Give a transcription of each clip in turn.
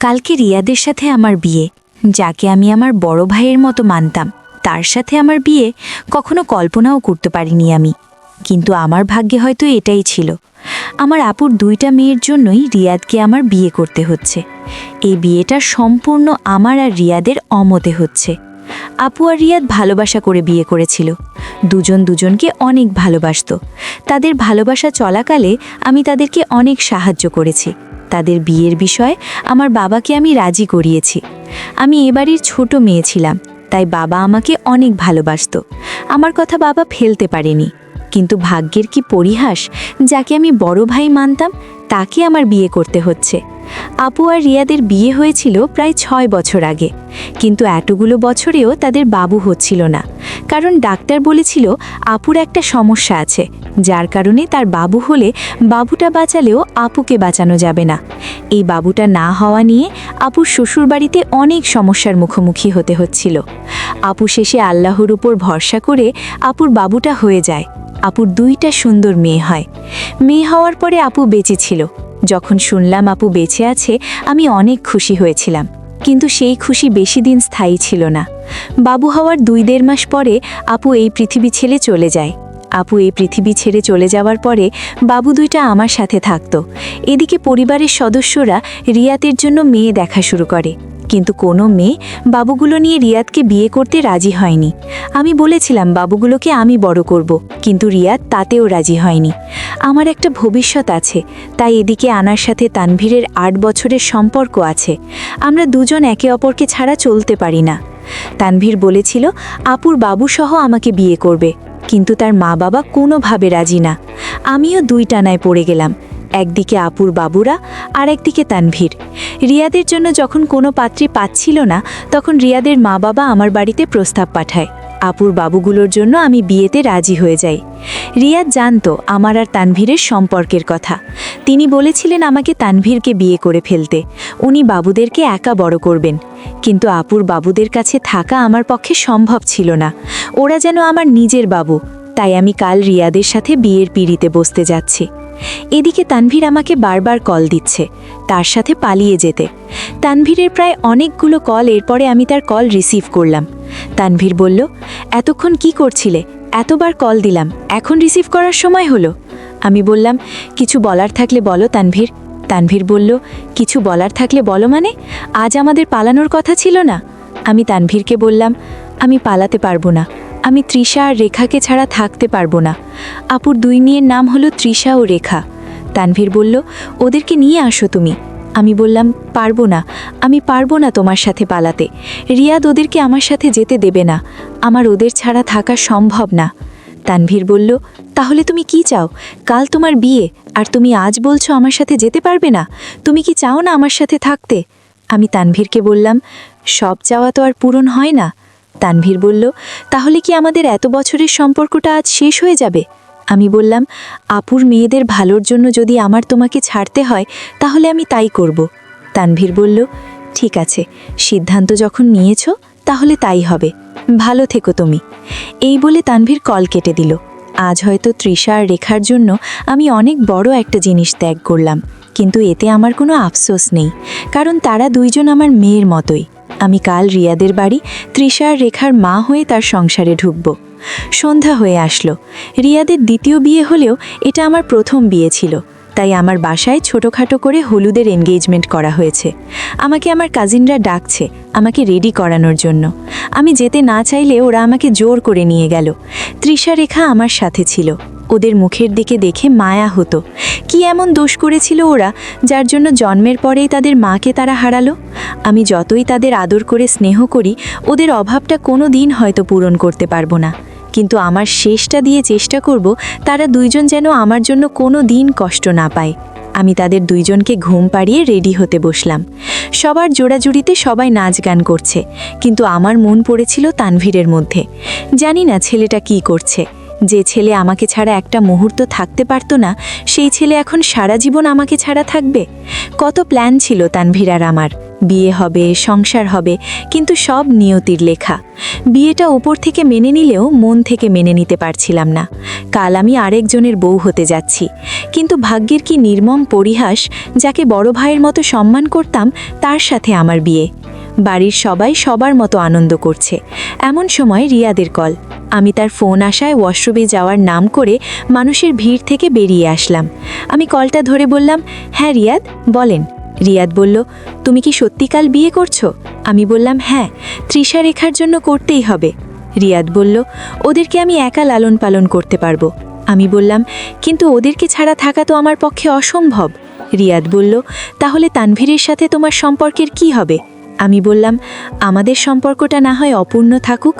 কালকে রিয়াদের সাথে আমার বিয়ে, যাকে আমি আমার বড় ভাইয়ের মতো মানতাম, তার সাথে আমার বিয়ে কখনো কল্পনাও করতে পারিনি আমি। কিন্তু আমার ভাগ্যে হয়তো এটাই ছিল। আমার আপুর দুইটা মেয়ের জন্যই রিয়াদকে আমার বিয়ে করতে হচ্ছে। এই বিয়েটা সম্পূর্ণ আমার আর রিয়াদের অমতে হচ্ছে। আপু আর রিয়াদ ভালোবাসা করে বিয়ে করেছিল। দুজন দুজনকে অনেক ভালোবাসতো। তাদের ভালোবাসা চলাকালে আমি তাদেরকে অনেক সাহায্য করেছি। তাদের বিয়ের বিষয়ে আমার বাবাকে আমি রাজি করিয়েছি। আমি এবাড়ির ছোট মেয়ে ছিলাম, তাই বাবা আমাকে অনেক ভালোবাসতো। আমার কথা বাবা ফেলতে পারেনি, কিন্তু ভাগ্যের কি পরিহাস? যাকে আমি বড় ভাই মানতাম, তাকে আমার বিয়ে করতে হচ্ছে। আপু আর রিয়াদের বিয়ে হয়েছিল প্রায় ছয় বছর আগে, কিন্তু এতগুলো বছরেও তাদের বাবু হচ্ছিল না। কারণ ডাক্তার বলেছিল, আপুর একটা সমস্যা আছে যার কারণে তার বাবু হলে বাবুটা বাঁচালেও আপুকে বাঁচানো যাবে না। এই বাবুটা না হওয়া নিয়ে আপুর শ্বশুরবাড়িতে অনেক সমস্যার মুখোমুখি হতে হচ্ছিল। আপু শেষে আল্লাহর উপর ভরসা করে আপুর বাবুটা হয়ে যায়। আপুর দুইটা সুন্দর মেয়ে হয়। মেয়ে হওয়ার পরে আপু বেঁচে ছিল। যখন শুনলাম আপু বেঁচে আছে, আমি অনেক খুশি হয়েছিলাম। কিন্তু সেই খুশি বেশি দিন স্থায়ী ছিল না। বাবু হওয়ার দুই দেড় মাস পরে আপু এই পৃথিবী ছেড়ে চলে যায়। আপু এই পৃথিবী ছেড়ে চলে যাওয়ার পরে বাবু দুইটা আমার সাথে থাকতো। এদিকে পরিবারের সদস্যরা রিয়াতের জন্য মেয়ে দেখা শুরু করে। কিন্তু কোনো মেয়ে বাবুগুলো নিয়ে রিয়াদকে বিয়ে করতে রাজি হয়নি। আমি বলেছিলাম, বাবুগুলোকে আমি বড় করব। কিন্তু রিয়াদ তাতেও রাজি হয়নি। আমার একটা ভবিষ্যৎ আছে, তাই এদিকে আনার সাথে তানভীরের আট বছরের সম্পর্ক আছে। আমরা দুজন একে অপরকে ছাড়া চলতে পারি না। তানভীর বলেছিল, আপুর বাবুসহ আমাকে বিয়ে করবে। কিন্তু তার মা বাবা কোনোভাবে রাজি না। আমিও দুই টানায় পড়ে গেলাম, একদিকে আপুর বাবুরা আর একদিকে তানভীর। রিয়াদের জন্য যখন কোনো পাত্রী পাচ্ছিল না, তখন রিয়াদের মা বাবা আমার বাড়িতে প্রস্তাব পাঠায়। আপুর বাবুগুলোর জন্য আমি বিয়েতে রাজি হয়ে যাই। রিয়াদ জানতো আমার আর তানভীরের সম্পর্কের কথা। তিনি বলেছিলেন আমাকে তানভীরকে বিয়ে করে ফেলতে। উনি বাবুদেরকে একা বড় করবেন। কিন্তু আপুর বাবুদের কাছে থাকা আমার পক্ষে সম্ভব ছিল না। ওরা যেন আমার নিজের বাবু, তাই আমি কাল রিয়াদের সাথে বিয়ের পিড়িতে বসতে যাচ্ছি। এদিকে তানভীর আমাকে বারবার কল দিচ্ছে, তার সাথে পালিয়ে যেতে। তানভীরের প্রায় অনেকগুলো কল এরপরে আমি তার কল রিসিভ করলাম। তানভীর বলল, এতক্ষণ কি করছিলে? এতবার কল দিলাম, এখন রিসিভ করার সময় হলো? আমি বললাম, কিছু বলার থাকলে বলো তানভীর। তানভীর বলল, কিছু বলার থাকলে বলো মানে? আজ আমাদের পালানোর কথা ছিল না? আমি তানভীরকে বললাম, আমি পালাতে পারব না। আমি তৃষা আর রেখাকে ছাড়া থাকতে পারব না। আপুর দুই মেয়ের নাম হলো তৃষা ও রেখা। তানভীর বলল, ওদেরকে নিয়ে আসো তুমি। আমি বললাম, পারব না। আমি পারব না তোমার সাথে পালাতে। রিয়াদ ওদেরকে আমার সাথে যেতে দেবে না। আমার ওদের ছাড়া থাকা সম্ভব না। তানভীর বলল, তাহলে তুমি কি চাও? কাল তোমার বিয়ে, আর তুমি আজ বলছো আমার সাথে যেতে পারবে না? তুমি কি চাও না আমার সাথে থাকতে? আমি তানভীরকে বললাম, সব চাওয়া তো আর পূরণ হয় না। তানভীর বলল, তাহলে কি আমাদের এত বছরের সম্পর্কটা আজ শেষ হয়ে যাবে? আমি বললাম, আপুর মেয়েদের ভালোর জন্য যদি আমার তোমাকে ছাড়তে হয়, তাহলে আমি তাই করব। তানভীর বলল, ঠিক আছে, সিদ্ধান্ত যখন নিয়েছ, তাহলে তাই হবে। ভালো থেকো তুমি। এই বলে তানভীর কল কেটে দিল। আজ হয়তো তৃষা আর রেখার জন্য আমি অনেক বড় একটা জিনিস ত্যাগ করলাম, কিন্তু এতে আমার কোনো আফসোস নেই, কারণ তারা দুইজন আমার মেয়ের মতোই। আমি কাল রিয়াদের বাড়ি তৃষার রেখার মা হয়ে তার সংসারে ঢুকব। সন্ধ্যা হয়ে আসলো। রিয়াদের দ্বিতীয় বিয়ে হলেও এটা আমার প্রথম বিয়ে ছিল। তাই আমার বাসায় ছোটোখাটো করে হলুদের এনগেজমেন্ট করা হয়েছে। আমাকে আমার কাজিনরা ডাকছে, আমাকে রেডি করানোর জন্য। আমি যেতে না চাইলে ওরা আমাকে জোর করে নিয়ে গেল। তৃষা রেখা আমার সাথে ছিল। ওদের মুখের দিকে দেখে মায়া হতো। কি এমন দোষ করেছিল ওরা, যার জন্য জন্মের পরেই তাদের মাকে তারা হারালো? আমি যতই তাদের আদর করে স্নেহ করি, ওদের অভাবটা কোনো দিন হয়তো পূরণ করতে পারব না। কিন্তু আমার শেষটা দিয়ে চেষ্টা করব তারা দুইজন যেন আমার জন্য কোনো দিন কষ্ট না পায়। আমি তাদের দুইজনকে ঘুম পাড়িয়ে রেডি হতে বসলাম। সবার জোড়াজুড়িতে সবাই নাচ গান করছে, কিন্তু আমার মন পড়েছিল তানভীরের মধ্যে। জানি না ছেলেটা কি করছে। যে ছেলে আমাকে ছাড়া একটা মুহূর্ত থাকতে পারতো না, সেই ছেলে এখন সারা জীবন আমাকে ছাড়া থাকবে? কত প্ল্যান ছিল তানভীর আর আমার। বিয়ে হবে, সংসার হবে, কিন্তু সব নিয়তির লেখা। বিয়েটা উপর থেকে মেনে নিলেও মন থেকে মেনে নিতে পারছিলাম না। কাল আমি আরেকজনের বউ হতে যাচ্ছি। কিন্তু ভাগ্যের কি নির্মম পরিহাস, যাকে বড় ভাইয়ের মতো সম্মান করতাম, তার সাথে আমার বিয়ে। বাড়ির সবাই সবার মতো আনন্দ করছে। এমন সময় রিয়াদের কল। আমি তার ফোন আসায় ওয়াশরুমে যাওয়ার নাম করে মানুষের ভিড় থেকে বেরিয়ে আসলাম। আমি কলটা ধরে বললাম হ্যাঁ রিয়াদ, বলেন। রিয়াদ বলল, তুমি কি সত্যিকাল বিয়ে করছ? আমি বললাম হ্যাঁ তৃষা রেখার জন্য করতেই হবে। রিয়াদ বলল, ওদেরকে আমি একা লালন পালন করতে পারব। আমি বললাম, কিন্তু ওদেরকে ছাড়া থাকা তো আমার পক্ষে অসম্ভব। রিয়াদ বলল, তাহলে তানভীরের সাথে তোমার সম্পর্কের কি হবে? আমি বললাম, আমাদের সম্পর্কটা না হয় অপূর্ণ থাকুক।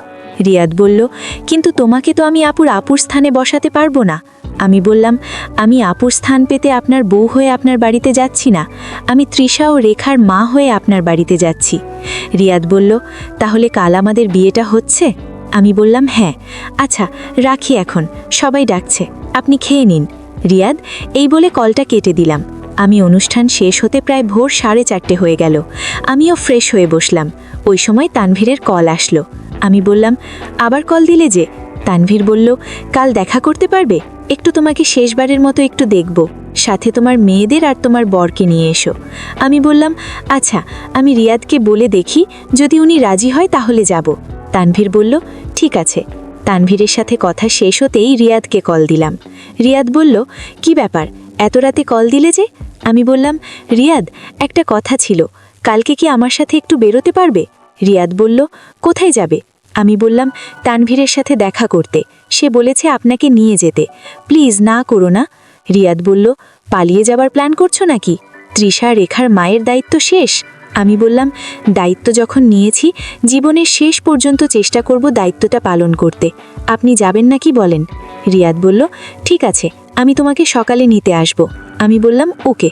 রিয়াদ বলল, কিন্তু তোমাকে তো আমি আপুর আপুর স্থানে বসাতে পারব না। আমি বললাম, আমি আপুর স্থান পেতে আপনার বউ হয়ে আপনার বাড়িতে যাচ্ছি না। আমি তৃষা ও রেখার মা হয়ে আপনার বাড়িতে যাচ্ছি। রিয়াদ বলল, তাহলে কাল আমাদের বিয়েটা হচ্ছে? আমি বললাম হ্যাঁ। আচ্ছা রাখি এখন। সবাই ডাকছে। আপনি খেয়ে নিন। রিয়াদ এই বলে কলটা কেটে দিলাম। আমি অনুষ্ঠান শেষ হতে প্রায় ভোর সাড়ে চারটে হয়ে গেল। আমিও ফ্রেশ হয়ে বসলাম। ওই সময় তানভীরের কল আসলো। আমি বললাম, আবার কল দিলে যে? তানভীর বলল, কাল দেখা করতে পারবে? একটু তোমাকে শেষবারের মতো একটু দেখব। সাথে তোমার মেয়েদের আর তোমার বরকে নিয়ে এসো। আমি বললাম আচ্ছা আমি রিয়াদকে বলে দেখি, যদি উনি রাজি হয় তাহলে যাব। তানভীর বলল, ঠিক আছে। তানভীরের সাথে কথা শেষ হতেই রিয়াদকে কল দিলাম। রিয়াদ বলল, কি ব্যাপার? এত রাতে কল দিলে যে? আমি বললাম, রিয়াদ, একটা কথা ছিল। কালকে কি আমার সাথে একটু বেরোতে পারবে? রিয়াদ বলল, কোথায় যাবে? আমি বললাম, তানভীরের সাথে দেখা করতে। সে বলেছে আপনাকে নিয়ে যেতে। প্লিজ না করো না। রিয়াদ বলল, পালিয়ে যাবার প্ল্যান করছ নাকি? তৃষা রেখার মায়ের দায়িত্ব শেষ? আমি বললাম, দায়িত্ব যখন নিয়েছি, জীবনের শেষ পর্যন্ত চেষ্টা করব দায়িত্বটা পালন করতে। আপনি যাবেন নাকি বলেন? রিয়াদ বলল, ঠিক আছে, আমি তোমাকে সকালে নিতে আসব। আমি বললাম, ওকে।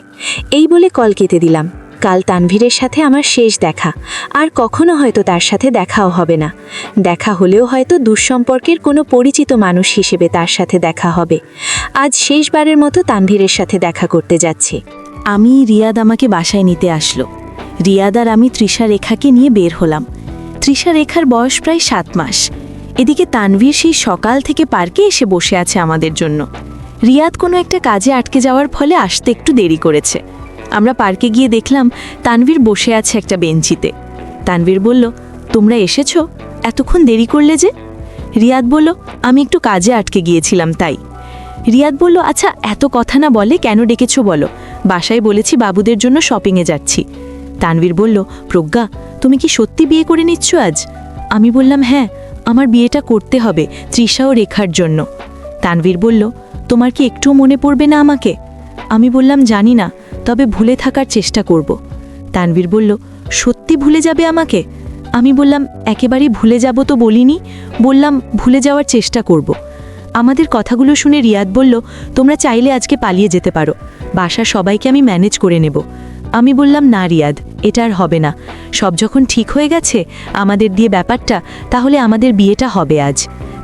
এই বলে কল কেটে দিলাম। কাল তানভীরের সাথে আমার শেষ দেখা। আর কখনো হয়তো তার সাথে দেখাও হবে না। দেখা হলেও হয়তো দুঃসম্পর্কের কোনো পরিচিত মানুষ হিসেবে তার সাথে দেখা হবে। আজ শেষবারের মতো তানভীরের সাথে দেখা করতে যাচ্ছি। আমি রিয়াদ আমাকে বাসায় নিতে আসলো। রিয়াদ আর আমি তৃষা রেখাকে নিয়ে বের হলাম। তৃষা রেখার বয়স প্রায় সাত মাস। এদিকে তানভীর সেই সকাল থেকে পার্কে এসে বসে আছে আমাদের জন্য। রিয়াদ কোনো একটা কাজে আটকে যাওয়ার ফলে আসতে একটু দেরি করেছে। আমরা পার্কে গিয়ে দেখলাম তানভীর বসে আছে একটা বেঞ্চিতে। তানভীর বলল, তোমরা এসেছ? এতক্ষণ দেরি করলে যে? রিয়াদ বলল, আমি একটু কাজে আটকে গিয়েছিলাম তাই। রিয়াদ বলল আচ্ছা এত কথা না বলে কেন ডেকেছো বলো? বাসায় বলেছি বাবুদের জন্য শপিংয়ে যাচ্ছি। তানভীর বলল, প্রজ্ঞা, তুমি কি সত্যি বিয়ে করে নিচ্ছ আজ? আমি বললাম হ্যাঁ আমার বিয়েটা করতে হবে তৃষা ও রেখার জন্য। তানভীর বলল, তোমার কি একটুও মনে পড়বে না আমাকে? আমি বললাম, জানি না। তবে ভুলে থাকার চেষ্টা করব। তানভীর বলল, সত্যি ভুলে যাবে আমাকে? আমি বললাম, একেবারেই ভুলে যাব তো বলিনি, বললাম ভুলে যাওয়ার চেষ্টা করব। আমাদের কথাগুলো শুনে রিয়াদ বলল, তোমরা চাইলে আজকে পালিয়ে যেতে পারো। বাসার সবাইকে আমি ম্যানেজ করে নেব। আমি বললাম, না রিয়াদ, এটা আর হবে না। সব যখন ঠিক হয়ে গেছে, আমাদের দিয়ে ব্যাপারটা, তাহলে আমাদের বিয়েটা হবে আজ।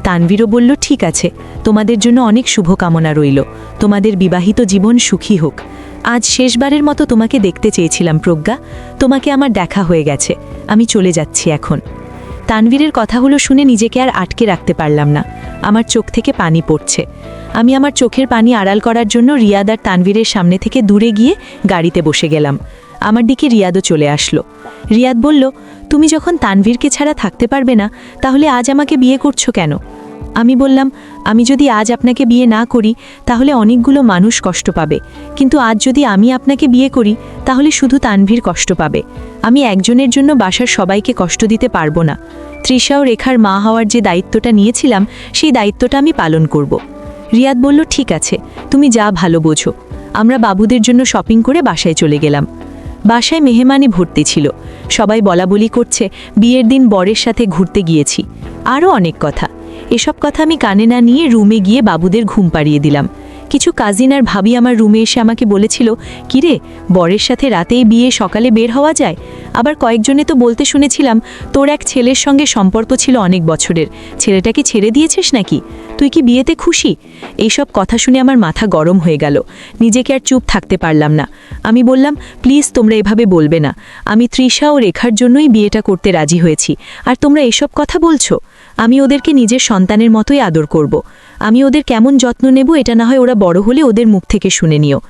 তানভীরও বলল, ঠিক আছে, তোমাদের জন্য অনেক শুভকামনা রইল। তোমাদের বিবাহিত জীবন সুখী হোক। আজ শেষবারের মতো তোমাকে দেখতে চেয়েছিলাম, প্রজ্ঞা। তোমাকে আমার দেখা হয়ে গেছে। আমি চলে যাচ্ছি এখন। তানভীরের কথাগুলো শুনে নিজেকে আর আটকে রাখতে পারলাম না। আমার চোখ থেকে পানি পড়ছে। আমি আমার চোখের পানি আড়াল করার জন্য রিয়াদ আর তানভীরের সামনে থেকে দূরে গিয়ে গাড়িতে বসে গেলাম। আমার দিকে রিয়াদও চলে আসলো। রিয়াদ বলল, তুমি যখন তানভীরকে ছাড়া থাকতে পারবে না, তাহলে আজ আমাকে বিয়ে করছ কেন? আমি বললাম, আমি যদি আজ আপনাকে বিয়ে না করি, তাহলে অনেকগুলো মানুষ কষ্ট পাবে। কিন্তু আজ যদি আমি আপনাকে বিয়ে করি, তাহলে শুধু তানভীর কষ্ট পাবে। আমি একজনের জন্য বাসার সবাইকে কষ্ট দিতে পারব না। তৃষা ও রেখার মা হওয়ার যে দায়িত্বটা নিয়েছিলাম, সেই দায়িত্বটা আমি পালন করব। রিয়াদ বলল, ঠিক আছে, তুমি যা ভালো বোঝো। আমরা বাবুদের জন্য শপিং করে বাসায় চলে গেলাম। বাসায় মেহমানি ভর্তি ছিল। সবাই বলা বলি করছে, বিয়ের দিন বরের সাথে ঘুরতে গিয়েছি। আরও অনেক কথা। এসব কথা আমি কানে না নিয়ে রুমে গিয়ে বাবুদের ঘুম পাড়িয়ে দিলাম। কিছু কাজিন আর ভাবি আমার রুমে এসে আমাকে বলেছিল, কিরে, বরের সাথে রাতেই বিয়ে সকালে বের হওয়া যায়? আবার কয়েকজনে তো বলতে শুনেছিলাম, তোর এক ছেলের সঙ্গে সম্পর্ক ছিল অনেক বছরের। ছেলেটাকে ছেড়ে দিয়েছিস নাকি? তুই কি বিয়েতে খুশি? এইসব কথা শুনে আমার মাথা গরম হয়ে গেল। নিজেকে আর চুপ থাকতে পারলাম না। আমি বললাম, প্লিজ তোমরা এভাবে বলবে না। আমি তৃষা ও রেখার জন্যই বিয়েটা করতে রাজি হয়েছি। আর তোমরা এসব কথা বলছো? আমি ওদেরকে নিজের সন্তানের মতোই আদর করব। আমি ওদের কেমন যত্ন নেব এটা না হয় ওরা বড় হলে ওদের মুখ থেকে শুনে নিও।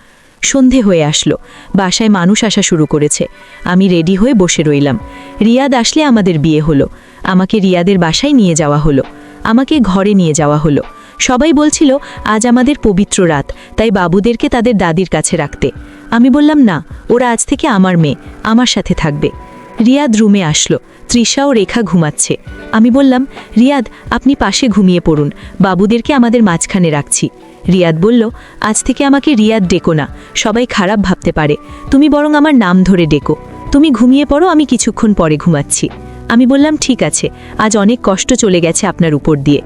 সন্ধে হয়ে আসলো। বাসায় মানুষ আসা শুরু করেছে। আমি রেডি হয়ে বসে রইলাম। রিয়াদ আসলে আমাদের বিয়ে হলো। আমাকে রিয়াদের বাসায় নিয়ে যাওয়া হলো। আমাকে ঘরে নিয়ে যাওয়া হলো। সবাই বলছিল, আজ আমাদের পবিত্র রাত। তাই বাবুদেরকে তাদের দাদির কাছে রাখতে। আমি বললাম, না, ওরা আজ থেকে আমার মেয়ে। আমার সাথে থাকবে। রিয়াদ রুমে আসলো। তৃষা ও রেখা ঘুমাচ্ছে। আমি বললাম, রিয়াদ, আপনি পাশে ঘুমিয়ে পড়ুন। বাবুদেরকে আমাদের মাঝখানে রাখছি। রিয়াদ বলল, আজ থেকে আমাকে রিয়াদ ডেকো না। সবাই খারাপ ভাবতে পারে। তুমি বরং আমার নাম ধরে ডেকো। তুমি ঘুমিয়ে পড়ো, আমি কিছুক্ষণ পরে ঘুমাচ্ছি। আমি বললাম, ঠিক আছে। আজ অনেক কষ্ট চলে গেছে আপনার উপর দিয়ে।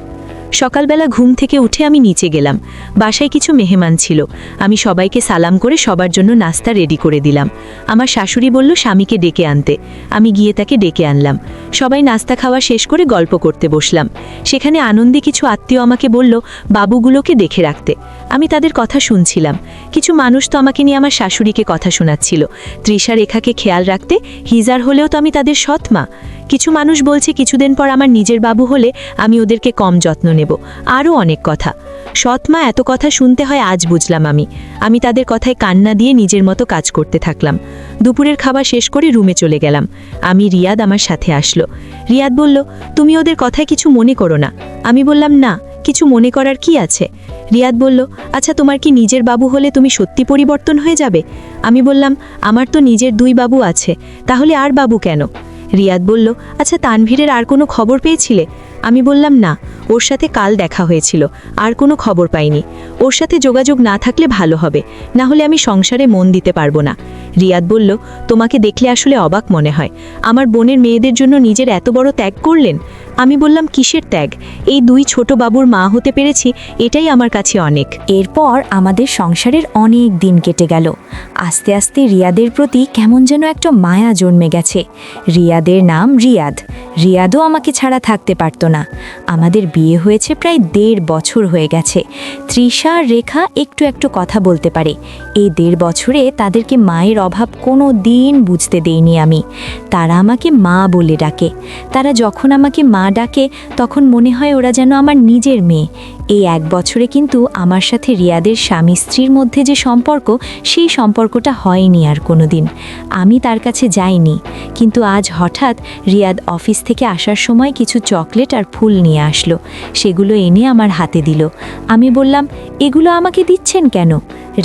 সকালবেলা ঘুম থেকে উঠে আমি নিচে গেলাম। বাসায় কিছু মেহমান ছিল। আমি সবাইকে সালাম করে সবার জন্য নাস্তা রেডি করে দিলাম। আমার শাশুড়ি বলল, স্বামীকে ডেকে আনতে। আমি গিয়ে তাকে ডেকে আনলাম। সবাই নাস্তা খাওয়া শেষ করে গল্প করতে বসলাম। সেখানে আনন্দে কিছু আত্মীয় আমাকে বলল, বাবুগুলোকে দেখে রাখতে। আমি তাদের কথা শুনছিলাম। কিছু মানুষ তো আমাকে নিয়ে আমার শাশুড়িকে কথা শোনাচ্ছিল। তৃষা রেখাকে খেয়াল রাখতে, হিজার হলেও তো আমি তাদের সৎ মা। কিছু মানুষ বলছে কিছুদিন পর আমার নিজের বাবু হলে আমি ওদেরকে কম যত্ন নেব। আরও অনেক কথা। সৎ মা এত কথা শুনতে হয় আজ বুঝলাম আমি। আমি তাদের কথায় কান্না দিয়ে নিজের মতো কাজ করতে থাকলাম। দুপুরের খাবার শেষ করে রুমে চলে গেলাম। আমি রিয়াদ আমার সাথে আসলো। রিয়াদ বলল, তুমি ওদের কথায় কিছু মনে করো না। আমি বললাম, না, কিছু মনে করার কি আছে? রিয়াদ বলল আচ্ছা তোমার কি নিজের বাবু হলে তুমি সত্যি পরিবর্তন হয়ে যাবে? আমি বললাম, আমার তো নিজের দুই বাবু আছে। তাহলে আর বাবু কেন? রিয়াদ বলল আচ্ছা তানভীরের আর কোনো খবর পেয়েছিলে? আমি বললাম, না, ওর সাথে কাল দেখা হয়েছিল, আর কোনো খবর পাইনি। ওর সাথে যোগাযোগ না থাকলে ভালো হবে, না হলে আমি সংসারে মন দিতে পারব না। রিয়াদ বলল, তোমাকে দেখলে আসলে অবাক মনে হয়। আমার বোনের মেয়েদের জন্য নিজের এত বড় ত্যাগ করলেন? আমি বললাম, কিসের ত্যাগ? এই দুই ছোট বাবুর মা হতে পেরেছি, এটাই আমার কাছে অনেক। এরপর আমাদের সংসারের অনেক দিন কেটে গেল। আস্তে আস্তে রিয়াদের প্রতি কেমন যেন একটা মায়া জন্মে গেছে। রিয়াদের নাম রিয়াদ। রিয়াদও আমাকে ছাড়া থাকতে পারতো না। আমাদের বিয়ে হয়েছে প্রায় দেড় বছর হয়ে গেছে। তৃষা রেখা একটু একটু কথা বলতে পারে। এই দেড় বছরে তাদেরকে মায়ের অভাব কোনো দিন বুঝতে দেইনি আমি। তারা আমাকে মা বলে ডাকে। তারা যখন আমাকে মা ডাকে, তখন মনে হয় ওরা যেন আমার নিজের মেয়ে। এই এক বছরে কিন্তু আমার সাথে রিয়াদের স্বামী স্ত্রীর মধ্যে যে সম্পর্ক, সেই সম্পর্কটা হয়নি আর কোনো দিন আমি তার কাছে যাইনি। কিন্তু আজ হঠাৎ রিয়াদ অফিস থেকে আসার সময় কিছু চকলেট আর ফুল নিয়ে আসলো। সেগুলো এনে আমার হাতে দিল। আমি বললাম, এগুলো আমাকে দিচ্ছেন কেন?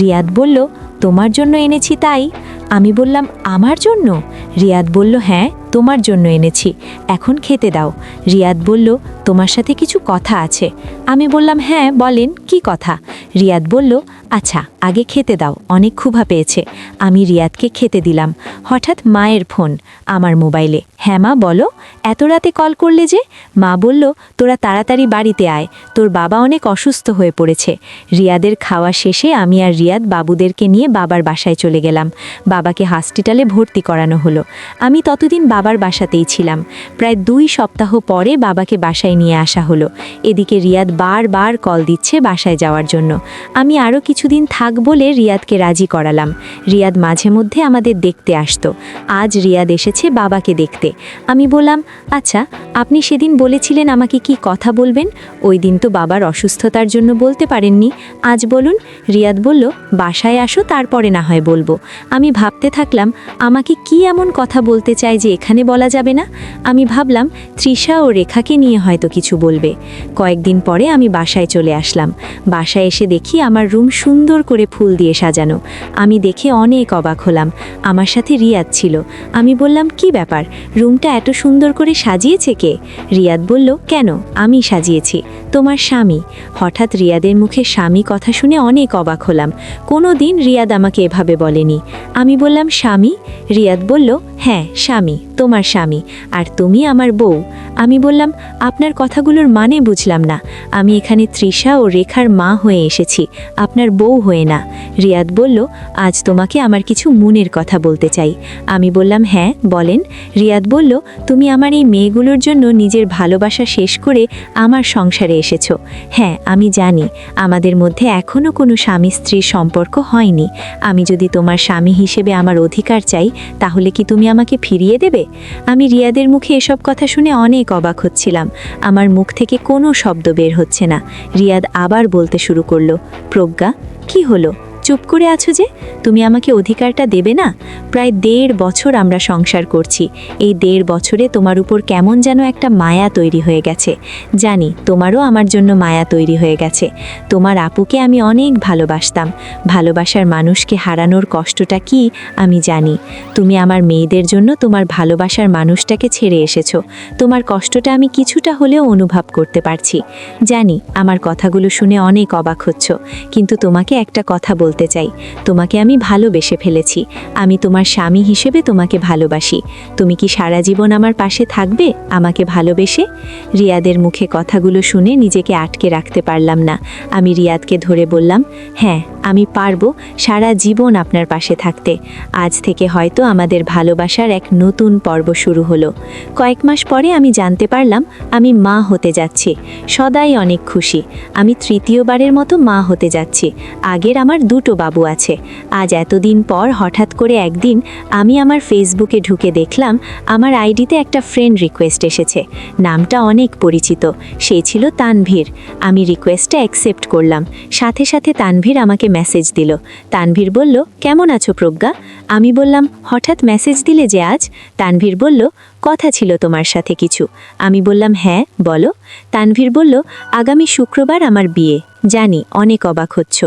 রিয়াদ বলল, তোমার জন্য এনেছি তাই। আমি বললাম, আমার জন্য? রিয়াদ বলল হ্যাঁ। তোমার জন্য এনেছি, এখন খেতে দাও। রিয়াদ বলল, তোমার সাথে কিছু কথা আছে। আমি বললাম হ্যাঁ বলেন, কি কথা? রিয়াদ বলল আচ্ছা আগে খেতে দাও, অনেক ক্ষুভা পেয়েছে। আমি রিয়াদকে খেতে দিলাম। হঠাৎ মায়ের ফোন, আমার মোবাইলে। হ্যাঁ মা, বলো। এত রাতে কল করলে যে? মা বলল, তোরা তাড়াতাড়ি বাড়িতে আয়। তোর বাবা অনেক অসুস্থ হয়ে পড়েছে। রিয়াদের খাওয়া শেষে আমি আর রিয়াদ বাবুদেরকে নিয়ে বাবার বাসায় চলে গেলাম। বাবাকে হসপিটালে ভর্তি করানো হলো। আমি ততদিন বাবার বাসাতেই ছিলাম। প্রায় দুই সপ্তাহ পরে বাবাকে বাসায় নিয়ে আসা হলো। এদিকে রিয়াদ বারবার কল দিচ্ছে বাসায় যাওয়ার জন্য। আমি আরও কিছুদিন থাক বলে রিয়াদকে রাজি করালাম। রিয়াদ মাঝে মধ্যে আমাদের দেখতে আসতো। আজ রিয়াদ এসেছে বাবাকে দেখতে। আমি বললাম আচ্ছা আপনি সেদিন বলেছিলেন আমাকে কি কথা বলবেন? ওই দিন তো বাবার অসুস্থতার জন্য বলতে পারেননি। আজ বলুন। রিয়াদ বলল, বাসায় আসো, তারপরে না হয় বলব। আমি ভাবতে থাকলাম, আমাকে কি এমন কথা বলতে চায় যে এখানে বলা যাবে না? আমি ভাবলাম, তৃষা ও রেখাকে নিয়ে হয়তো কিছু বলবে। কয়েকদিন পরে আমি বাসায় চলে আসলাম। বাসায় এসে দেখি আমার রুম সুন্দর করে ফুল দিয়ে সাজানো। আমি দেখে অনেক অবাক হলাম। আমার সাথে রিয়াদ ছিল। আমি বললাম, কি ব্যাপার? রুমটা এত সুন্দর করে সাজিয়েছে কে? রিয়াদ বলল, কেন? আমি সাজিয়েছি। তোমার স্বামী। হঠাৎ রিয়াদের মুখে স্বামী কথা শুনে অনেক অবাক হলাম। কোনো দিন রিয়াদ আমাকে এভাবে বলেনি। আমি বললাম, স্বামী? রিয়াদ বলল হ্যাঁ স্বামী, তোমার স্বামী। আর তুমি আমার বউ। আমি বললাম, আপনার কথাগুলোর মানে বুঝলাম না। আমি এখানে তৃষা ও রেখার মা হয়ে এসেছি, আপনার বউ হয়ে না। রিয়াদ বলল, আজ তোমাকে আমার কিছু মনের কথা বলতে চাই। আমি বললাম হ্যাঁ বলেন। রিয়াদ বলল, তুমি আমার এই মেয়েগুলোর জন্য নিজের ভালোবাসা শেষ করে আমার সংসারে এসেছ। হ্যাঁ আমি জানি, আমাদের মধ্যে এখনও কোনো স্বামী স্ত্রীর সম্পর্ক হয়নি। আমি যদি তোমার স্বামী হিসেবে আমার অধিকার চাই, তাহলে কি তুমি আমাকে ফিরিয়ে দেবে? আমি রিয়াদের মুখে এসব কথা শুনে অনেক অবাক হচ্ছিলাম। আমার মুখ থেকে কোনো শব্দ বের হচ্ছে না। রিয়াদ আবার বলতে শুরু করল, প্রজ্ঞা, কি হলো? চুপ করে আছো যে? তুমি আমাকে অধিকারটা দেবে না? প্রায় দেড় বছর আমরা সংসার করছি। এই দেড় বছরে তোমার উপর কেমন যেন একটা মায়া তৈরি হয়ে গেছে। জানি, তোমারও আমার জন্য মায়া তৈরি হয়ে গেছে। তোমার আপুকে আমি অনেক ভালোবাসতাম। ভালোবাসার মানুষকে হারানোর কষ্টটা কি, আমি জানি। তুমি আমার মেয়েদের জন্য তোমার ভালোবাসার মানুষটাকে ছেড়ে এসেছ। তোমার কষ্টটা আমি কিছুটা হলেও অনুভব করতে পারছি। জানি, আমার কথাগুলো শুনে অনেক অবাক হচ্ছ। কিন্তু তোমাকে একটা কথা বলতে চাই, তোমাকে আমি ভালোবেসে ফেলেছি। আমি তোমার স্বামী হিসেবে তোমাকে ভালোবাসি। তুমি কি সারা জীবন আমার পাশে থাকবে, আমাকে ভালোবেসে? রিয়াদের মুখে কথাগুলো শুনে নিজেকে আটকে রাখতে পারলাম না। আমি রিয়াদকে ধরে বললাম হ্যাঁ আমি পারব সারা জীবন আপনার পাশে থাকতে। আজ থেকে হয়তো আমাদের ভালোবাসার এক নতুন পর্ব শুরু হলো। কয়েক মাস পরে আমি জানতে পারলাম, আমি মা হতে যাচ্ছি। সদাই অনেক খুশি। আমি তৃতীয়বারের মতো মা হতে যাচ্ছি। আগের আমার দুটো বাবু আছে। আজ এতদিন পর হঠাৎ করে একদিন আমি আমার ফেসবুকে ঢুকে দেখলাম আমার আইডিতে একটা ফ্রেন্ড রিকোয়েস্ট এসেছে। নামটা অনেক পরিচিত। সে ছিল তানভীর। আমি রিকোয়েস্টটা অ্যাকসেপ্ট করলাম। সাথে সাথে তানভীর আমাকে মেসেজ দিল। তানভীর বলল, কেমন আছো প্রজ্ঞা? আমি বললাম, হঠাৎ মেসেজ দিলে যে আজ? তানভীর বলল কথা ছিল তোমার সাথে কিছু। আমি বললাম হ্যাঁ বলো। তানভীর বলল, আগামী শুক্রবার আমার বিয়ে। জানি, অনেক অবাক হচ্ছ।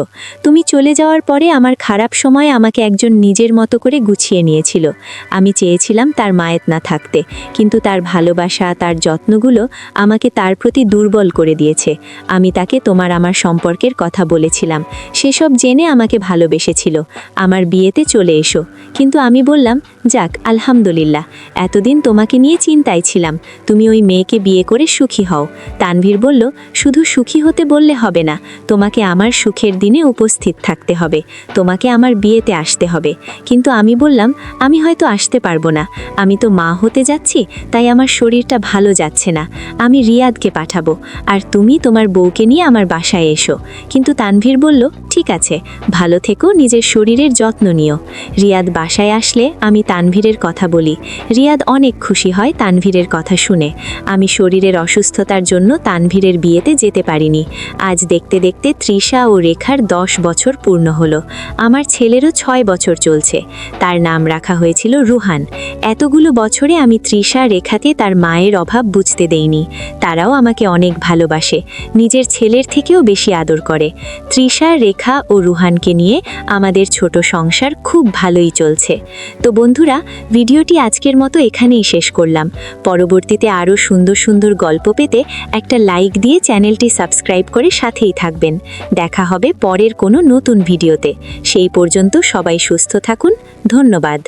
তুমি চলে যাওয়ার পরে আমার খারাপ সময় আমাকে একজন নিজের মতো করে গুছিয়ে নিয়েছিল। আমি চেয়েছিলাম তার মায়েত না থাকতে, কিন্তু তার ভালোবাসা, তার যত্নগুলো আমাকে তার প্রতি দুর্বল করে দিয়েছে। আমি তাকে তোমার আমার সম্পর্কের কথা বলেছিলাম। সেসব জেনে আমাকে ভালোবেসেছিল। আমার বিয়েতে চলে এসো। কিন্তু আমি বললাম, যাক, আলহামদুলিল্লাহ। এতদিন তোমাকে নিয়ে চিন্তায় ছিলাম। তুমি ওই মেয়েকে বিয়ে করে সুখী হও। তানভীর বলল, শুধু সুখী হতে বললে হবে না, তোমাকে আমার সুখের দিনে উপস্থিত থাকতে হবে। তোমাকে আমার বিয়েতে আসতে হবে। কিন্তু আমি বললাম, আমি হয়তো আসতে পারব না। আমি তো মা হতে যাচ্ছি, তাই আমার শরীরটা ভালো যাচ্ছে না। আমি রিয়াদকে পাঠাবো। আর তুমি তোমার বউকে নিয়ে আমার বাসায় এসো। কিন্তু তানভীর বলল, ঠিক আছে, ভালো থেকো, নিজের শরীরের যত্ন নিও। রিয়াদ বাসায় আসলে আমি তানভীরের কথা বলি। রিয়াদ অনেক খুশি। হয় তানভীরের কথা শুনে। আমি শরীরের অসুস্থতার জন্য তানভীরের বিয়েতে যেতে পারিনি। আজ দেখতে দেখতে তৃষা ও রেখার দশ বছর পূর্ণ হলো। আমার ছেলেরও ছয় বছর চলছে। তার নাম রাখা হয়েছিল রুহান। এতগুলো বছরে আমি তৃষা রেখাতে তার মায়ের অভাব বুঝতে দেইনি। তারাও আমাকে অনেক ভালোবাসে। নিজের ছেলের থেকেও বেশি আদর করে। তৃষা, রেখা ও রুহানকে নিয়ে আমাদের ছোট সংসার খুব ভালোই চলছে। তো বন্ধুরা, ভিডিওটি আজকের মতো এখানেই শেষ করলাম। পরবর্তীতে আরও সুন্দর সুন্দর গল্প পেতে একটা লাইক দিয়ে চ্যানেলটি সাবস্ক্রাইব করে সাথেই থাকবেন। দেখা হবে পরের কোনো নতুন ভিডিওতে। সেই পর্যন্ত সবাই সুস্থ থাকুন। ধন্যবাদ।